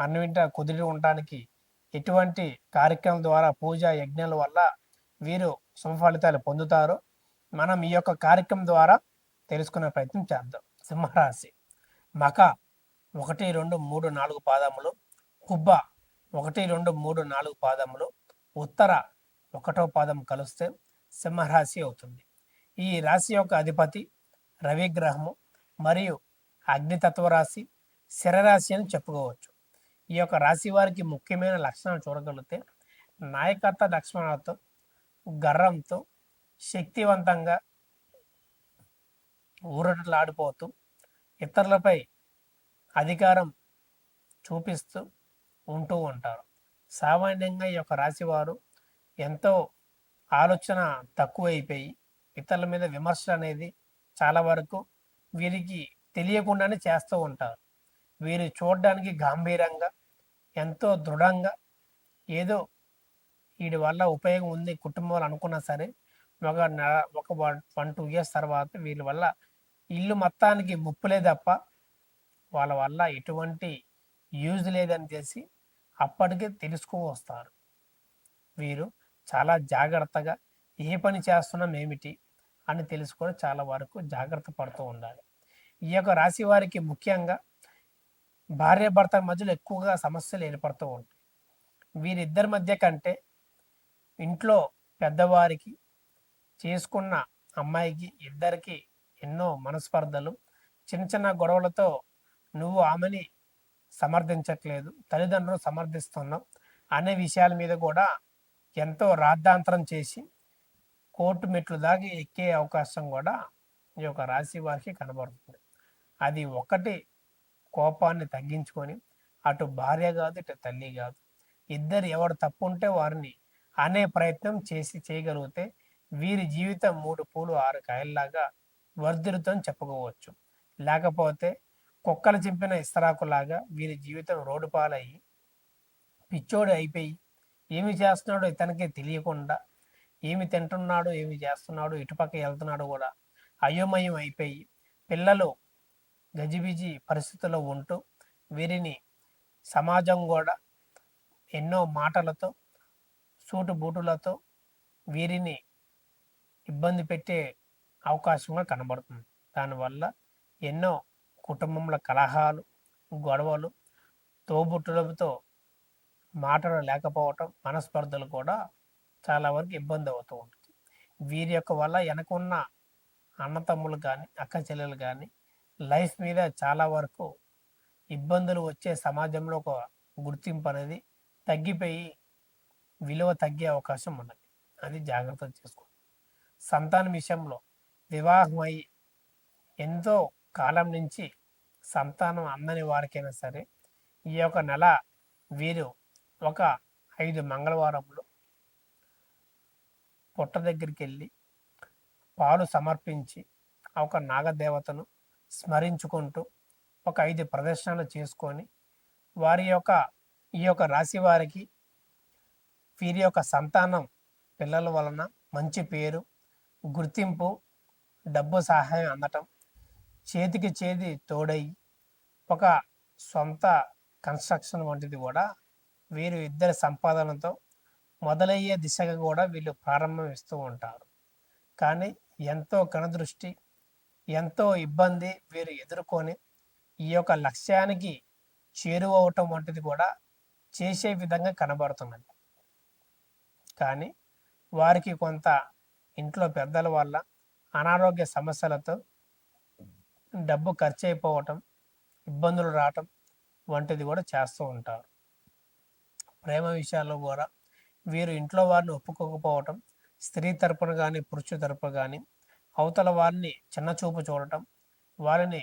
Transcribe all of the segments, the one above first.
అన్నవింట కుదిరి ఉండటానికి ఎటువంటి కార్యక్రమం ద్వారా పూజ యజ్ఞాల వల్ల వీరు శుభ ఫలితాలు పొందుతారో మనం ఈ యొక్క కార్యక్రమం ద్వారా తెలుసుకునే ప్రయత్నం చేద్దాం. సింహరాశి. మక ఒకటి రెండు మూడు నాలుగు పాదములు. కుబ్బ ఒకటి రెండు మూడు నాలుగు పాదములు. ఉత్తర ఒకటో పాదం కలిస్తే సింహరాశి అవుతుంది. ఈ రాశి యొక్క అధిపతి రవిగ్రహము మరియు అగ్నితత్వ రాశి శరరాశి అని చెప్పుకోవచ్చు. ఈ యొక్క రాశి వారికి ముఖ్యమైన లక్షణాలు చూడగలిగితే నాయకత్వ లక్షణాలతో గర్రంతో శక్తివంతంగా ఊరటలాడిపోతూ ఇతరులపై అధికారం చూపిస్తూ ఉంటూ ఉంటారు. సామాన్యంగా ఈ యొక్క రాశి వారు ఎంతో ఆలోచన తక్కువైపోయి ఇతరుల మీద విమర్శ అనేది చాలా వరకు వీరికి తెలియకుండానే చేస్తూ ఉంటారు. వీరు చూడడానికి గంభీరంగా ఎంతో దృఢంగా ఏదో వీడి వల్ల ఉపయోగం ఉంది కుటుంబాలు అనుకున్నా సరే ఒక నెల ఒక వన్ టూ ఇయర్స్ తర్వాత వీళ్ళ వల్ల ఇల్లు మొత్తానికి ముప్పులే తప్ప వాళ్ళ వల్ల ఎటువంటి యూజ్ లేదని చేసి అప్పటికే తెలుసుకో వస్తారు వీరు చాలా జాగ్రత్తగా ఏ పని చేస్తున్నాం ఏమిటి అని తెలుసుకొని చాలా వరకు జాగ్రత్త పడుతూ ఉండాలి. ఈ యొక్క రాశి వారికి ముఖ్యంగా భార్యాభర్త మధ్యలో ఎక్కువగా సమస్యలు ఏర్పడుతూ ఉంటాయి. వీరిద్దరి మధ్య కంటే ఇంట్లో పెద్దవారికి చేసుకున్న అమ్మాయికి ఇద్దరికి ఎన్నో మనస్పర్ధలు. చిన్న చిన్న గొడవలతో నువ్వు ఆమెని సమర్థించట్లేదు తల్లిదండ్రులు సమర్థిస్తున్నావు అనే విషయాల మీద కూడా ఎంతో రాద్ధాంతరం చేసి కోర్టు మెట్లు దాగి ఎక్కే అవకాశం కూడా ఈ యొక్క రాశి వారికి కనబడుతుంది. అది ఒకటి కోపాన్ని తగ్గించుకొని అటు భార్య కాదు ఇటు తల్లి కాదు. ఇద్దరు ఎవరు తప్పు ఉంటే వారిని అనే ప్రయత్నం చేసి చేయగలిగితే వీరి జీవితం మూడు పూలు ఆరు కాయల్లాగా వర్ధిరుతని చెప్పుకోవచ్చు. లేకపోతే కుక్కలు చింపిన ఇస్తరాకులాగా వీరి జీవితం రోడ్డు పాలయ్యి పిచ్చోడు అయిపోయి ఏమి చేస్తున్నాడో ఇతనికి తెలియకుండా ఏమి తింటున్నాడు ఏమి చేస్తున్నాడు ఇటుపక్క వెళ్తున్నాడు కూడా అయోమయం అయిపోయి పిల్లలు గజిబిజి పరిస్థితుల్లో ఉంటూ వీరిని సమాజం కూడా ఎన్నో మాటలతో సూటు బూటులతో వీరిని ఇబ్బంది పెట్టే అవకాశంగా కనబడుతుంది. దానివల్ల ఎన్నో కుటుంబంలో కలహాలు గొడవలు తోబుట్టులతో మాటలు లేకపోవటం మనస్పర్ధలు కూడా చాలా వరకు ఇబ్బంది అవుతూ ఉంటుంది. వీరి యొక్క వల్ల వెనకున్న అన్నతమ్ములు కానీ అక్క చెల్లెలు కానీ లైఫ్ మీద చాలా వరకు ఇబ్బందులు వచ్చే సమాజంలో ఒక గుర్తింపు అనేది తగ్గిపోయి విలువ తగ్గే అవకాశం ఉన్నది. అది జాగ్రత్త చేసుకోండి. సంతానం విషయంలో వివాహమై ఎంతో కాలం నుంచి సంతానం అందని వారికైనా సరే ఈ యొక్క నెల వీరు ఒక ఐదు మంగళవారంలో పుట్ట దగ్గరికి వెళ్ళి పాలు సమర్పించి ఒక నాగదేవతను స్మరించుకుంటూ ఒక ఐదు ప్రదర్శనలు చేసుకొని వారి యొక్క ఈ యొక్క రాశి వారికి వీరి యొక్క సంతానం పిల్లల వలన మంచి పేరు గుర్తింపు డబ్బు సహాయం అందటం చేతికి చేతి తోడై ఒక సొంత కన్స్ట్రక్షన్ వంటిది కూడా వీరు ఇద్దరి సంపాదనతో మొదలయ్యే దిశగా కూడా వీళ్ళు ప్రారంభం ఇస్తూ ఉంటారు. కానీ ఎంతో కణదృష్టి ఎంతో ఇబ్బంది వీరు ఎదుర్కొని ఈ యొక్క లక్ష్యానికి చేరువవటం వంటిది కూడా చేసే విధంగా కనబడుతున్నది కానీ వారికి కొంత ఇంట్లో పెద్దల వల్ల అనారోగ్య సమస్యలతో డబ్బు ఖర్చు అయిపోవటం ఇబ్బందులు రావటం వంటిది కూడా చేస్తూ ఉంటారు. ప్రేమ విషయాల్లో కూడా వీరు ఇంట్లో వారిని ఒప్పుకోకపోవటం స్త్రీ తరపున కానీ పురుషు తరపున కానీ అవతల వారిని చిన్నచూపు చూడటం వారిని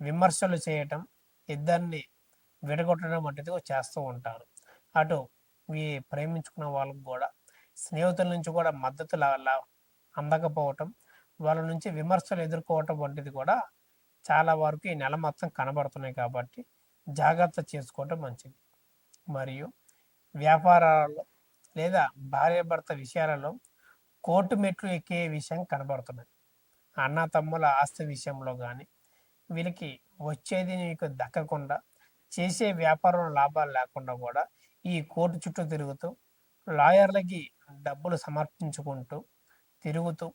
విమర్శలు చేయటం ఇద్దరిని విడగొట్టడం వంటిది చేస్తూ ఉంటారు. అటు ఈ ప్రేమించుకున్న వాళ్ళకు కూడా స్నేహితుల నుంచి కూడా మద్దతు లా- అందకపోవటం వాళ్ళ నుంచి విమర్శలు ఎదుర్కోవటం వంటిది కూడా చాలా వరకు ఈ నెల మొత్తం కనబడుతున్నాయి కాబట్టి జాగ్రత్త చేసుకోవటం మంచిది. మరియు వ్యాపారాలలో లేదా భార్యాభర్త విషయాలలో కోర్టు మెట్లు ఎక్కే విషయం కనబడుతున్నది అన్న తమ్ముల ఆస్తి విషయంలో కానీ వీళ్ళకి వచ్చేది మీకు దక్కకుండా చేసే వ్యాపారం లాభాలు లేకుండా కూడా ఈ కోర్టు చుట్టూ తిరుగుతూ లాయర్లకి డబ్బులు సమర్పించుకుంటూ తిరుగుతూ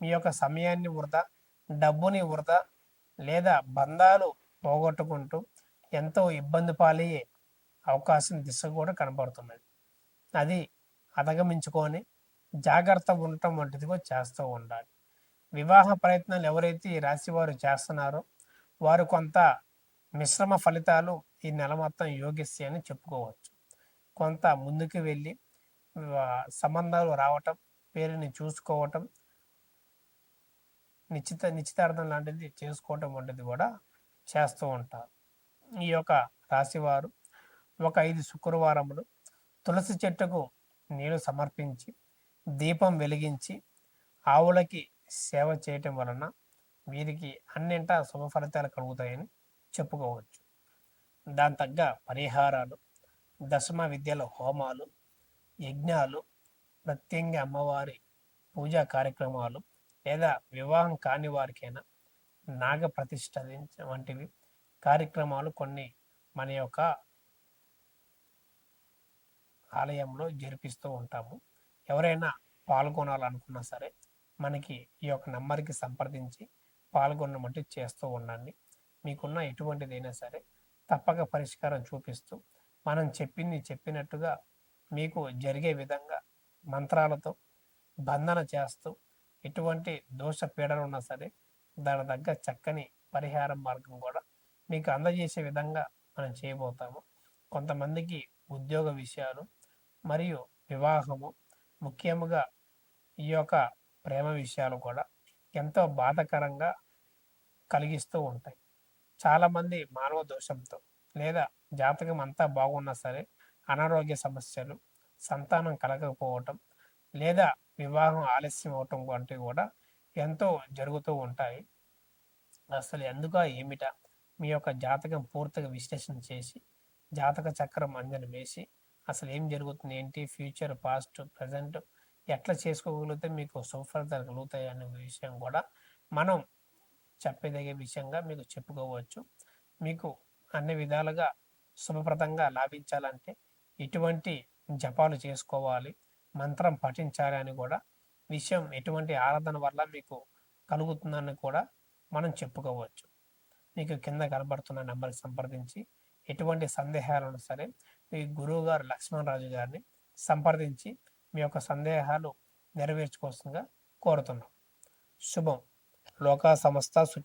మీ యొక్క సమయాన్ని వృధా డబ్బుని వృధా లేదా బంధాలు పోగొట్టుకుంటూ ఎంతో ఇబ్బంది పాలయ్యే అవకాశం దిశ కూడా కనబడుతున్నది. అది అధగమించుకొని జాగ్రత్త ఉండటం వంటిది కూడా చేస్తూ ఉండాలి. వివాహ ప్రయత్నాలు ఎవరైతే ఈ రాశి వారు చేస్తున్నారో వారు కొంత మిశ్రమ ఫలితాలు ఈ నెల మొత్తం యోగిస్తాయి అని చెప్పుకోవచ్చు. కొంత ముందుకు వెళ్ళి సంబంధాలు రావటం పేరుని చూసుకోవటం నిశ్చిత నిశ్చితార్థం లాంటిది చేసుకోవటం వంటిది కూడా చేస్తూ ఉంటారు. ఈ యొక్క రాశివారు ఒక ఐదు శుక్రవారములు తులసి చెట్టుకు నీరు సమర్పించి దీపం వెలిగించి ఆవులకి సేవ చేయటం వలన వీరికి అన్నింటా శుభ ఫలితాలు కలుగుతాయని చెప్పుకోవచ్చు. దాని తగ్గ పరిహారాలు దశమ విద్యల హోమాలు యజ్ఞాలు ప్రత్యంగా అమ్మవారి పూజా కార్యక్రమాలు లేదా వివాహం కాని వారికైనా నాగ ప్రతిష్ట వంటివి కార్యక్రమాలు కొన్ని మన యొక్క ఆలయంలో జరిపిస్తూ ఉంటాము. ఎవరైనా పాల్గొనాలనుకున్నా సరే మనకి ఈ యొక్క నంబర్కి సంప్రదించి పాల్గొనమంటే చేస్తూ ఉండండి. మీకున్న ఎటువంటిదైనా సరే తప్పక పరిష్కారం చూపిస్తూ మనం చెప్పింది చెప్పినట్టుగా మీకు జరిగే విధంగా మంత్రాలతో బంధన చేస్తూ ఎటువంటి దోష పీడలు ఉన్నా సరే దాని తగ్గ చక్కని పరిహార మార్గం కూడా మీకు అందజేసే విధంగా మనం చేయబోతాము. కొంతమందికి ఉద్యోగ విషయాలు మరియు వివాహము ముఖ్యముగా ఈ యొక్క ప్రేమ విషయాలు కూడా ఎంతో బాధకరంగా కలిగిస్తూ ఉంటాయి. చాలామంది మానవ దోషంతో లేదా జాతకం అంతా బాగున్నా సరే అనారోగ్య సమస్యలు సంతానం కలగకపోవటం లేదా వివాహం ఆలస్యం అవటం వంటివి కూడా ఎంతో జరుగుతూ ఉంటాయి. అసలు ఎందుక ఏమిటా? మీ యొక్క జాతకం పూర్తిగా విశ్లేషణ చేసి జాతక చక్రం అంజన వేసి అసలు ఏం జరుగుతుంది? ఏంటి? ఫ్యూచర్ పాస్ట్ ప్రజెంట్ ఎట్లా చేసుకోగలిగితే మీకు సుఫలితాలు కలుగుతాయి అనే విషయం కూడా మనం చెప్పదగే విషయంగా మీకు చెప్పుకోవచ్చు. మీకు అన్ని విధాలుగా శుభప్రదంగా లాభించాలంటే ఎటువంటి జపాలు చేసుకోవాలి మంత్రం పఠించాలి అని కూడా విషయం ఎటువంటి ఆరాధన వల్ల మీకు కలుగుతుందని కూడా మనం చెప్పుకోవచ్చు. మీకు కింద కనబడుతున్న నెంబర్కి సంప్రదించి ఎటువంటి సందేహాలను సరే మీ గురువు గారు లక్ష్మణరాజు గారిని సంప్రదించి మీ యొక్క సందేహాలు నెరవేర్చుకోవాల్సిందిగా కోరుతున్నాం. శుభం. లోకా సంస్థ